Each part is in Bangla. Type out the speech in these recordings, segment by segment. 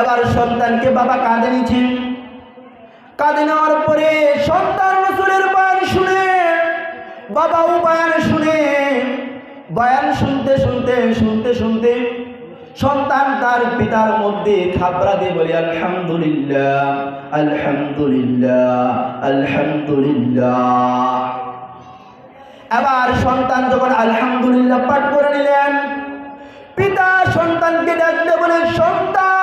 এবার সন্তানকে বাবা কাঁদে নিচ্ছে কাঁদে নেওয়ার পরে সন্তান রসুলের বান শুনে বাবাও বয়ান শুনে, বয়ান শুনতে শুনতে শুনতে শুনতে সন্তান তার পিতার মধ্যে থাবড়া দিয়ে বলে, আলহামদুলিল্লাহ আলহামদুলিল্লাহ আলহামদুলিল্লাহ। এবার সন্তান যখন আলহামদুলিল্লাহ পাঠ করে নিলেন, পিতা সন্তানকে ডাকতে বলে, সন্তান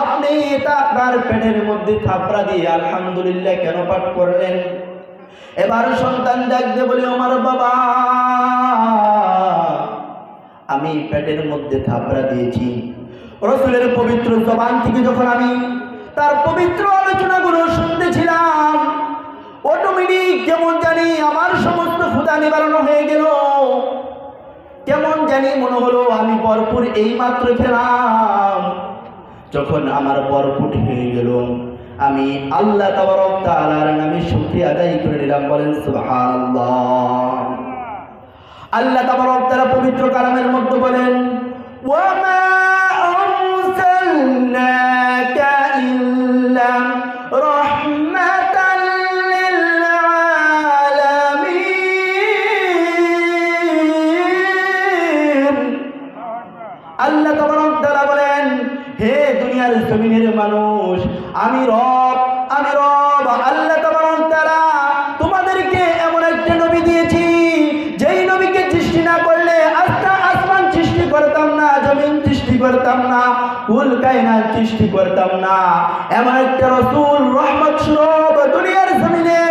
আপনি এটা আপনার পেটের মধ্যে থাপড়া দিয়ে আলহামদুলিল্লাহ কেন পাঠ করলেন? এবার সন্তান ডাকতে বলে আমার বাবা, আমি পেটের মধ্যে থাপড়া দিয়েছি। রসুলের পবিত্র জবান থেকে যখন আমি তার পবিত্র আলোচনাগুলো শুনতেছিলাম অটোমেটিক কেমন জানি আমার সমস্ত ক্ষুদা নিবারণ হয়ে গেল। কেমন জানি মনে হলো, আমি ভরপুর এই মাত্র খেলাম। যখন আমার ভরপুর হয়ে গেল, আমি আল্লাহ তাবারক নামে শুকরিয়া আদায় করে নিলাম, বলেন আল্লাহ তাবারক পবিত্র কালামের মধ্যে বলেন আরসালনাকা কায়নাত সৃষ্টি করতাম না। এমন একটা রসুল রহমত স্বরূপ দুনিয়ার জমিনে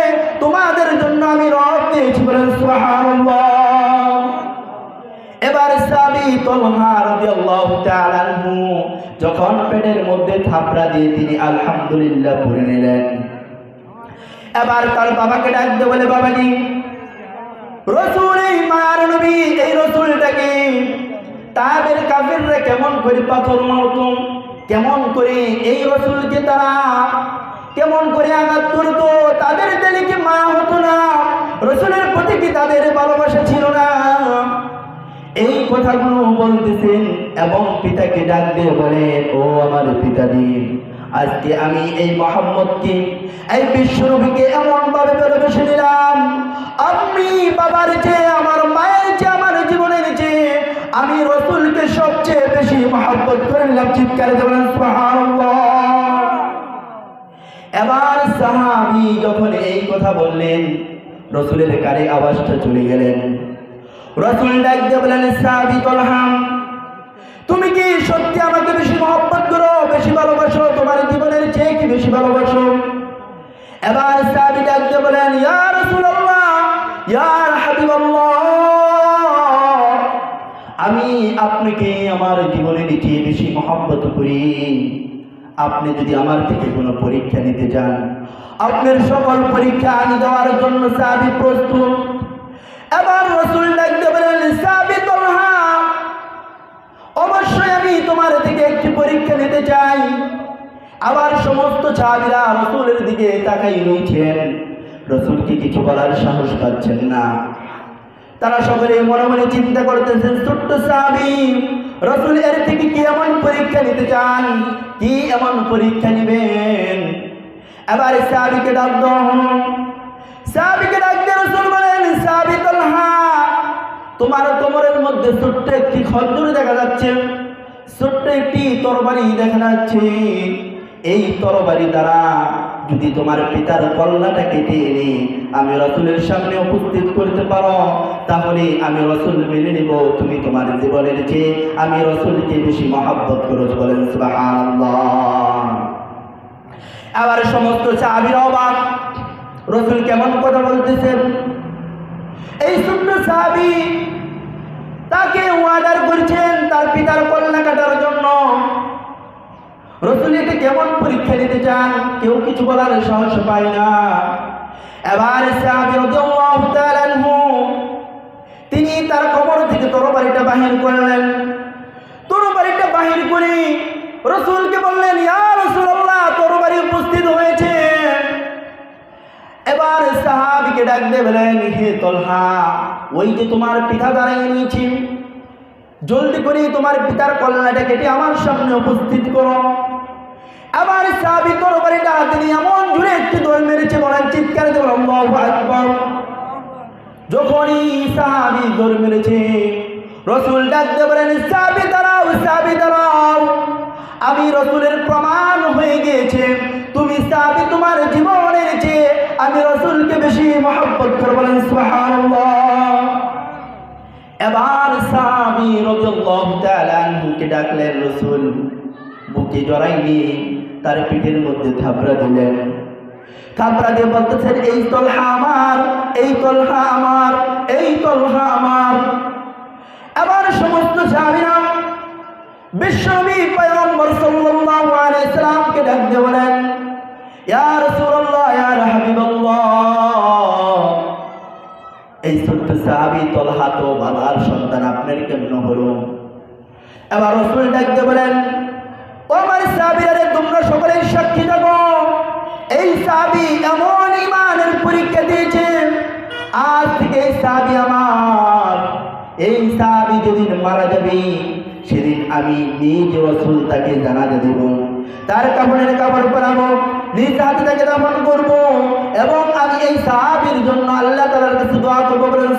তোমাদের জন্য আমি রব দিয়েছি বলেন সুবহানাল্লাহ। এবার সাবি তলহা রাদিয়াল্লাহু তাআলা যখন পেটের মধ্যে থাপড়া দিয়ে তিনি আলহামদুলিল্লাহ পড়ে নিলেন। এবার তার বাবাকে ডাকতে বলে, বাবাজি, রসুল এই মার নবী, এই রসুলটাকে তাদের কাফিররা কেমন করে পাথর মারত? কেমন করে এই রসুলকে তারা কেমন করে আঘাত করতো, তাদের দিলে কি মা হতো না? রসুলের প্রতি কি তাদের ভালোবাসা ছিল না? এই কথাগুলো বলতেছেন এবং পিতাকে ডাক দিয়ে বলে, ও আমার পিতাজি, আজকে আমি এই মোহাম্মদকে, এই বিশ্বনবীকে এমন ভাবে নিলাম। আমি বাবার চেয়ে চিৎকার দেবেন এবার সাহাবি যখন এই কথা বললেন, রসুলের কারে আওয়াজটা চলে গেলেন। রসুল ডাক দিয়ে বলেন সাহাবি তলহাম তুমি কি সত্যি আমাকে বেশি মহব্বত করো, বেশি ভালোবাসো? তোমার জীবনের চেয়ে কি বেশি ভালোবাসো? এবার সাহাবি ডাক দিয়ে বলেন ইয়া রাসূলুল্লাহ, ইয়া হাবিবাল্লাহ আমি আপনাকে আমার জীবনের চেয়ে বেশি মহব্বত করি। আপনি যদি আমার থেকে কোনো পরীক্ষা নিতে চান আপনার সকল পরীক্ষা আমি দেওয়ার জন্য সাহাবি প্রস্তুত। এবার রসুল ডাকতে বলেন সাহাবি তলহা, অবশ্যই আমি তোমার থেকে একটি পরীক্ষা নিতে চাই। আবার সমস্ত ছাবিরা রসুলের দিকে তাকাই রয়েছেন রসুলকে কিছু বলার সাহস পাচ্ছেন না। তারা সকলে মনে মনে চিন্তা করতেছেন, ছোট্ট সাহাবি, রসুল এর থেকে কি এমন পরীক্ষা নিতে চান? কি এমন পরীক্ষা নেবেন? এবার সাহাবিকে ডাক সাহাবিকে ডাক দিয়ে রসুল বলেন, সাহাবি তলহা, তোমার কোমরের মধ্যে ছোট্ট একটি খদ্দুর দেখা যাচ্ছে। ছোট্ট একটি তরবারি দেখা যাচ্ছে। এই তরবারি দ্বারা যদি তোমার পিতার কল্লাটা কেটে এনে আমি রসুলের সামনে উপস্থিত করতে পারো, তাহলে আমি রসুল মেনে নিব, তুমি তোমার জীবনের চেয়ে আমি রসুলকে বেশি মহাব্বত করো, বলেন আবার সমস্ত চাবির অবাক রসুল কেমন কথা বলতেছেন? এই ছোট্ট সাহাবি তাকে অর্ডার করছেন তার পিতার কল্যাণ কাটার জন্য। রসুল এটা কেমন পরীক্ষা নিতে চান? কেউ কিছু বলার সাহস পায় না। এবার তিনি তার কবর থেকে তরবারিটা বাহির করলেন। তরবারিটা বাহির করে রসুলকে বললেন, ইয়া রাসূলুল্লাহ, তরবারি উপস্থিত হয়েছে। এবার সাহাবিকে ডাক দিয়ে বলেন, হে তলহা, ওই যে তোমার পিতা দাঁড়িয়ে নিয়েছি জলদি করে তোমার পিতার কল্যাণটা কেটে আমার সামনে উপস্থিত করো। আমার সাবি তরবারিটা তিনি এমন জুড়ে একটি দোল মেরেছে বলেন চিৎকার যখনই সাহাবি দৌড় মেরেছে রসুল ডাকতে বলেন সাবি দাঁড়াও সাবি দাঁড়াও। আমি রসুলের প্রমাণ হয়ে গিয়েছে। তুমি সাবি তোমার জীবনের চেয়ে, আমি রসুলকে বেশি মহব্বত করে বলেন, সুবহানাল্লাহ। সাহাবি রাদিয়াল্লাহু ডাকলেন রসুল, বুকে জড়াই নিয়ে তার পিঠের মধ্যে থাপড়া দিলেন। থাপড়া দিয়ে বলতেছেন, এই তলহা আমার, এই তলহা আমার, এই আমার। সমস্ত সাহাবীরা বিশ্বনবী পয়গম্বর সাল্লাল্লাহু আলাইহি সাল্লামকে বলেন, ইয়া রাসূলুল্লাহ, ইয়া বাবার সন্তান, আপনার কেমন হলো? এবার রসুল ডাকতে বলেন, ও আমার সাহাবিরা তোমরা সকলেই সাক্ষী থাকো। এই সাহাবি এমন ইমানের পরীক্ষা দিয়েছে, আজ থেকে এই সাহাবি আমার। এই সাহাবি যেদিন মারা যাবে, সেদিন আমি নিজ রসুল তাকে জানাজা দেব। তার কাপড়ের কাপড় পরাবো নিজ এবং আমি এই সাহাবির জন্য আল্লাহ তালার কাছে দোয়া করব বলেন